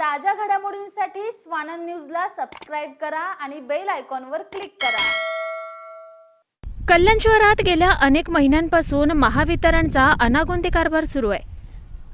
ताज्या घडामोडींसाठी स्वानंद न्यूजला सबस्क्राईब करा आणि बेल आयकॉनवर क्लिक करा. कल्याण शहरात गेल्या अनेक महिन्यांपासून महावितरणचा अनागोंदी कारभार सुरू आहे.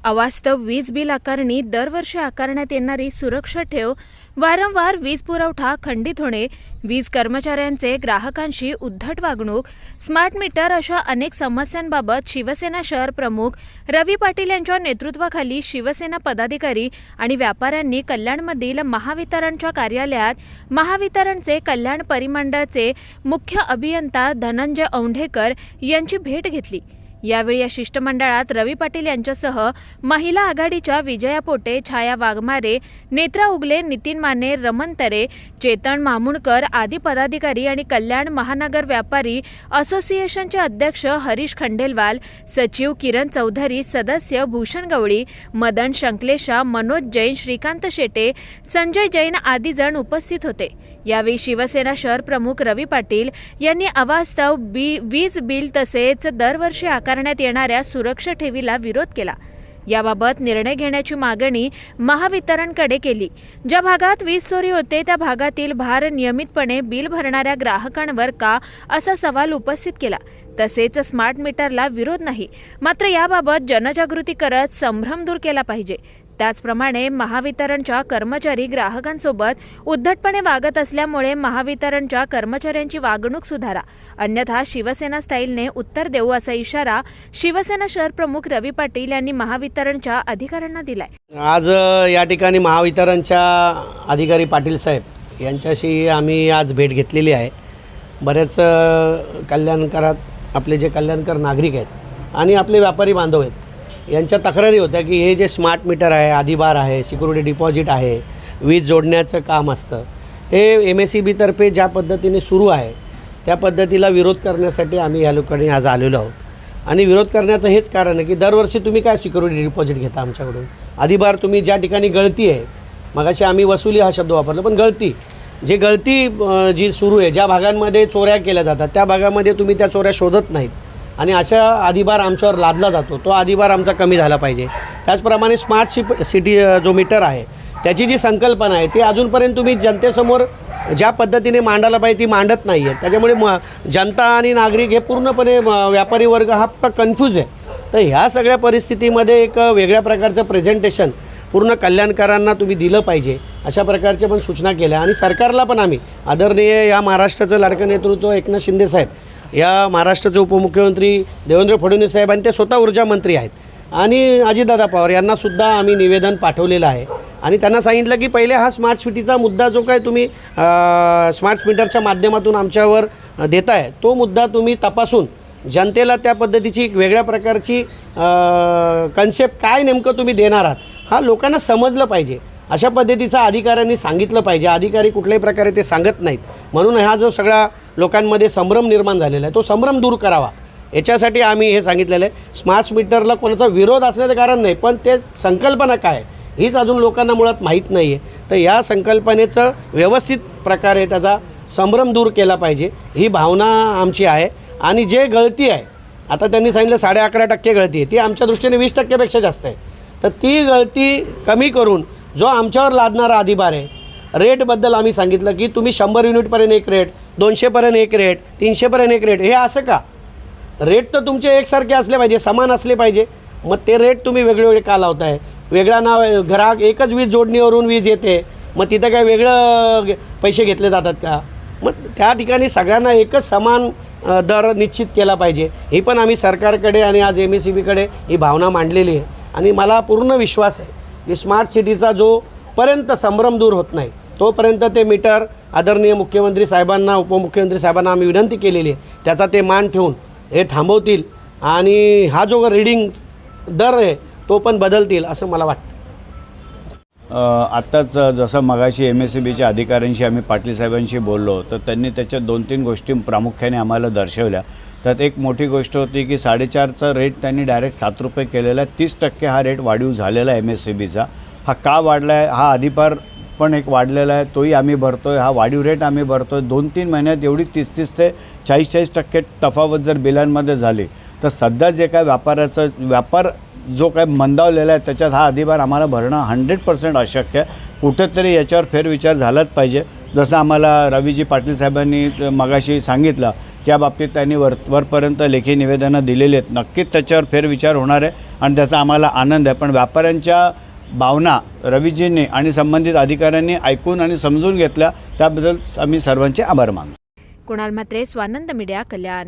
अवास्तव वीज बिल आकारणी दरवर्षी आकारण्यात येणारी सुरक्षा ठेव वारंवार वीज पुरवठा खंडित होणे वीज कर्मचाऱ्यांचे ग्राहकांशी उद्धट वागणूक स्मार्ट मीटर अशा अनेक समस्यांबाबत शिवसेना शहर प्रमुख रवी पाटील यांच्या नेतृत्वाखाली शिवसेना पदाधिकारी आणि व्यापाऱ्यांनी कल्याणमधील महावितरणच्या कार्यालयात महावितरणचे कल्याण परिमंडळाचे मुख्य अभियंता धनंजय औंढेकर यांची भेट घेतली. यावेळी या शिष्टमंडळात रवी पाटील यांच्यासह महिला आघाडीच्या विजया पोटे छाया वाघमारे नेत्रा उगले नितीन माने रमन तरे चेतन मामुणकर आदी पदाधिकारी आणि कल्याण महानगर व्यापारी असोसिएशनचे अध्यक्ष हरीश खंडेलवाल सचिव किरण चौधरी सदस्य भूषण गवळी मदन शंकलेशा मनोज जैन श्रीकांत शेटे संजय जैन आदी जण उपस्थित होते. यावेळी शिवसेना शहर प्रमुख रवी पाटील यांनी अवास्तव बी वीज बिल तसेच दरवर्षी आकार आकारण्यात येणाऱ्या सुरक्षा ठेवीला विरोध केला. याबाबत निर्णय घेण्याची मागणी महावितरणकडे केली. ज्या भागात वीज चोरी होते त्या भागातील भार नियमितपणे बिल भरणाऱ्या ग्राहकांवर का असा सवाल उपस्थित केला. तसेच स्मार्ट मीटरला विरोध नाही. मात्र याबाबत जनजागृती करत संभ्रम दूर केला पाहिजे. त्याचप्रमाणे महावितरणच्या कर्मचारी ग्राहकांसोबत उद्धटपणे वागत असल्यामुळे महावितरणच्या कर्मचाऱ्यांची वागणूक सुधारा. अन्यथा शिवसेना स्टाईलने उत्तर देऊ असा इशारा शिवसेना शहर प्रमुख रवी पाटील यांनी महावितरणच्या अधिकाऱ्यांना दिलाय. आज या ठिकाणी महावितरणच्या अधिकारी पाटील साहेब यांच्याशी आम्ही आज भेट घेतलेली आहे. बरेच कल्याणकारात आपले जे कल्याणकर नागरिक आहेत आणि आपले व्यापारी बांधव आहेत यांच्या तक्रारी होत्या की हे जे स्मार्ट मीटर आहे आधीबार आहे सिक्युरिटी डिपॉझिट आहे वीज जोडण्याचं काम असतं. हे एम एस सी बीतर्फे ज्या पद्धतीने सुरू आहे त्या पद्धतीला विरोध करण्यासाठी आम्ही या लोकांनी आज आलेलो आहोत. आणि विरोध करण्याचं हेच कारण आहे की दरवर्षी तुम्ही काय सिक्युरिटी डिपॉझिट घेता आमच्याकडून? आधीबार तुम्ही ज्या ठिकाणी गळती आहे मगाशी आम्ही वसुली हा शब्द वापरला पण गळती. जे गळती जी सुरू आहे ज्या भागांमध्ये चोऱ्या केल्या जातात त्या भागामध्ये तुम्ही त्या चोऱ्या शोधत नाहीत. आणि अशा अधिभार आमच्यावर लादला जातो. तो अधिभार आमचा कमी झाला पाहिजे. त्याचप्रमाणे स्मार्ट शिप सिटी जो मीटर आहे त्याची जी संकल्पना आहे ती अजूनपर्यंत तुम्ही जनतेसमोर ज्या पद्धतीने मांडायला पाहिजे ती मांडत नाही आहे त्याच्यामुळे म जनता आणि नागरिक हे पूर्णपणे व्यापारी वर्ग हा पूर्ण कन्फ्यूज आहे. तर ह्या सगळ्या परिस्थितीमध्ये एक वेगळ्या प्रकारचं प्रेझेंटेशन पूर्ण कल्याणकारांना तुम्ही दिलं पाहिजे. अशा प्रकारच्या पण सूचना केल्या. आणि सरकारला पण आम्ही आदरणीय या महाराष्ट्राचं लाडकं नेतृत्व एकनाथ शिंदे साहेब या महाराष्ट्राचे उपमुख्यमंत्री देवेंद्र फडणवीस साहेब आणि ते स्वतः ऊर्जा मंत्री आहेत. आणि अजितदादा पवार यांनासुद्धा आम्ही निवेदन पाठवलेलं आहे. आणि त्यांना सांगितलं की पहिले हा स्मार्ट सिटीचा मुद्दा जो काय तुम्ही स्मार्ट मीटरच्या माध्यमातून आमच्यावर देताय तो मुद्दा तुम्ही तपासून जनतेला त्या पद्धतीची एक वेगळ्या प्रकारची कन्सेप्ट काय नेमकं तुम्ही देणार आहात हा लोकांना समजलं पाहिजे. अशा पद्धतीचा अधिकाऱ्यांनी सांगितलं पाहिजे. अधिकारी कुठल्याही प्रकारे ते सांगत नाहीत. म्हणून हा जो सगळा लोकांमध्ये संभ्रम निर्माण झालेला आहे तो संभ्रम दूर करावा. याच्यासाठी आम्ही हे सांगितलेलं आहे. स्मार्ट मीटरला कोणाचा विरोध असण्याचं कारण नाही पण ते संकल्पना काय आहे, हीच अजून लोकांना मुळात माहीत नाही आहे तर या संकल्पनेचं व्यवस्थित प्रकारे त्याचा संभ्रम दूर केला पाहिजे ही भावना आमची आहे. आणि जे गळती आहे आता त्यांनी सांगितलं साडे अकरा टक्के गळती आहे ती आमच्या दृष्टीने वीस टक्केपेक्षा जास्त आहे. तर ती गळती कमी करून जो आमच्यावर लादणारा अधिभार आहे. रेटबद्दल आम्ही सांगितलं की तुम्ही शंभर युनिटपर्यंत एक रेट दोनशेपर्यंत एक रेट तीनशेपर्यंत एक रेट हे असं का? रेट तर तुमचे एकसारखे असले पाहिजे समान असले पाहिजे. मग ते रेट तुम्ही वेगळे का लावताय? वेगळा नाव ग्राहक एकच वीज जोडणीवरून वीज येते. मग तिथं काय वेगळं पैसे घेतले जातात का? मग त्या ठिकाणी सगळ्यांना एकच समान दर निश्चित केला पाहिजे. ही पण आम्ही सरकारकडे आणि आज एम एस सी बीकडे ही भावना मांडलेली आहे. आणि मला पूर्ण विश्वास आहे. की स्मार्ट सिटीचा जोपर्यंत संभ्रम दूर होत नाही तोपर्यंत ते मीटर आदरणीय मुख्यमंत्री साहेबांना उपमुख्यमंत्री साहेबांना आम्ही विनंती केलेली आहे. त्याचा ते मान ठेवून हे थांबवतील आणि हा जो रिडिंग दर आहे तो पण बदलतील असं मला वाटतं. आत्ताच जसं मगाशी एम एस सी बीच्या अधिकाऱ्यांशी आम्ही पाटील साहेबांशी बोललो तर त्यांनी त्याच्या दोन तीन गोष्टी प्रामुख्याने आम्हाला दर्शवल्या. त्यात एक मोठी गोष्ट होती की साडेचारचा रेट त्यांनी डायरेक्ट सात रुपये केलेला आहे तीस टक्के हा रेट वाढीव झालेला आहे एम एस सी बीचा हा का वाढला आहे हा अधिपार पण एक वाढलेला आहे तोही आम्ही भरतो आहे हा वाढीव रेट आम्ही भरतो आहे दोन तीन महिन्यात एवढी तीस तीस ते चाळीस चाळीस टक्के तफावत जर बिलांमध्ये झाली तर सध्या जे काय व्यापाराचं व्यापार जो काय मंदावलेला आहे त्याच्यात हा अधिभार आम्हाला भरणं हंड्रेड पर्सेंट अशक्य आहे. कुठंतरी याच्यावर फेरविचार झालाच पाहिजे. जसं आम्हाला रवीजी पाटील साहेबांनी मगाशी सांगितलं त्या या बाबतीत त्यांनी वर वरपर्यंत लेखी निवेदनं दिलेली आहेत. नक्कीच त्याच्यावर फेरविचार होणार आहे आणि त्याचा आम्हाला आनंद आहे. पण व्यापाऱ्यांच्या भावना रवीजींनी आणि संबंधित अधिकाऱ्यांनी ऐकून आणि समजून घेतल्या त्याबद्दल आम्ही सर्वांचे आभार मानतो. कुणाल म्हात्रे स्वानंद मीडिया कल्याण.